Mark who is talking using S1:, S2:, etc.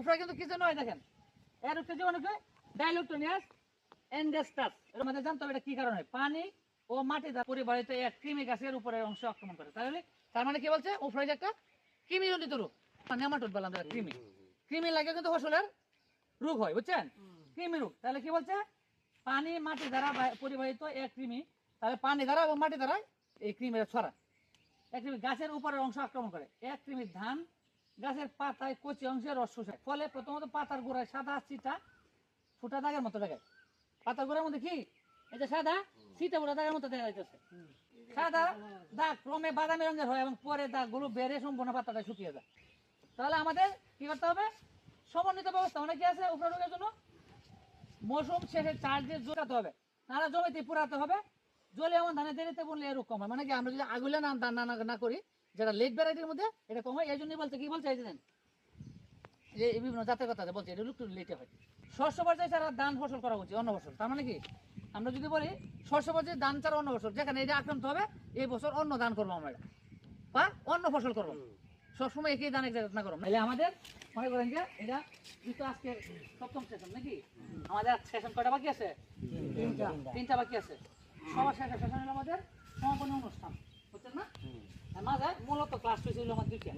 S1: উপরে কিন্তু কিছু নয় দেখেন। এর উত্তর জীবন ডাইলুক্টোনিয়াস এন্ডেস্টাস এর মধ্যে জানতে হবে এটা কি কারণে? পানি ও মাটি দ্বারা পরিবাহিত এক কৃমি গাছের উপরের অংশে আক্রমণ করে। তাহলে তার মানে কি বলছে? উপরে যে একটা কৃমি জনিত রোগ। নেমাটোড বললাম কৃমি। কৃমি লাগে কিন্তু ফসলের রোগ হয় বুঝছেন? কৃমি রোগ। তাহলে কি বলছে? পানি মাটি দ্বারা পরিবাহিত এক কৃমি। তাহলে পানি দ্বারা এবং মাটি দ্বারা এই কৃমিরা ছড়া এক কৃমি গাছের উপরের অংশ আক্রমণ করে। এক কৃমি ধান গাছের পাতায় কচি অংশে রস শোষায় ফলে প্রথমত পাতার গোড়ায় সাদা চিটা ফুটা দাগের মতো দেখায়। পাতার গোড়ার মধ্যে কি? যে সাদা চিটা ফুটা দাগের মতো দেখা যাচ্ছে সাদা দাগ ক্রমে বাদামি রঙের হয় এবং পরে দাগগুলো বেড়ে সম্পূর্ণ পাতাটা শুকিয়ে যায়। তাহলে আমাদের কি করতে হবে? সমন্বিত ব্যবস্থা মানে কি আছে উপরে রোগের জন্য? মৌসুম শেষে চার দিয়ে জোটাতে হবে। নানা জমিতে পুরাতে হবে। জলে এমন ধানে দেরিতে বললে এরকম হয়। মানে কি আমরা যদি আগুলে না না করি যেটা লেট ভ্যারাইটির মধ্যে এটা কম হয় এই জন্যই বলছে কি বলছে এই যে যে বিভিন্ন জাতের কথা বলছে এটা একটু লেটে হয়। শস্য পর্যায়ে ছাড়া ধান ফসল করা উচিত অন্য ফসল। তার মানে কি? আমরা যদি বলি শস্য পর্যায়ে ধান ছাড়া অন্য ফসল যেখানে এটা আক্রান্ত হবে এই বছর অন্য ধান করব আমরা। বা অন্য ফসল করব। সবসময় একই ধান এক জায়গায় না করব। তাহলে আমাদের মনে করেন যে এটা যেহেতু আজকে সপ্তম সেশন নাকি? আমাদের সেশন কয়টা বাকি আছে? তিনটা। বাকি আছে। সবার শেষে সেশন হলো আমাদের সমাপনী অনুষ্ঠান বুঝছেন না আর মাঝে মূলত ক্লাস হয়েছিল আমার দুইটা।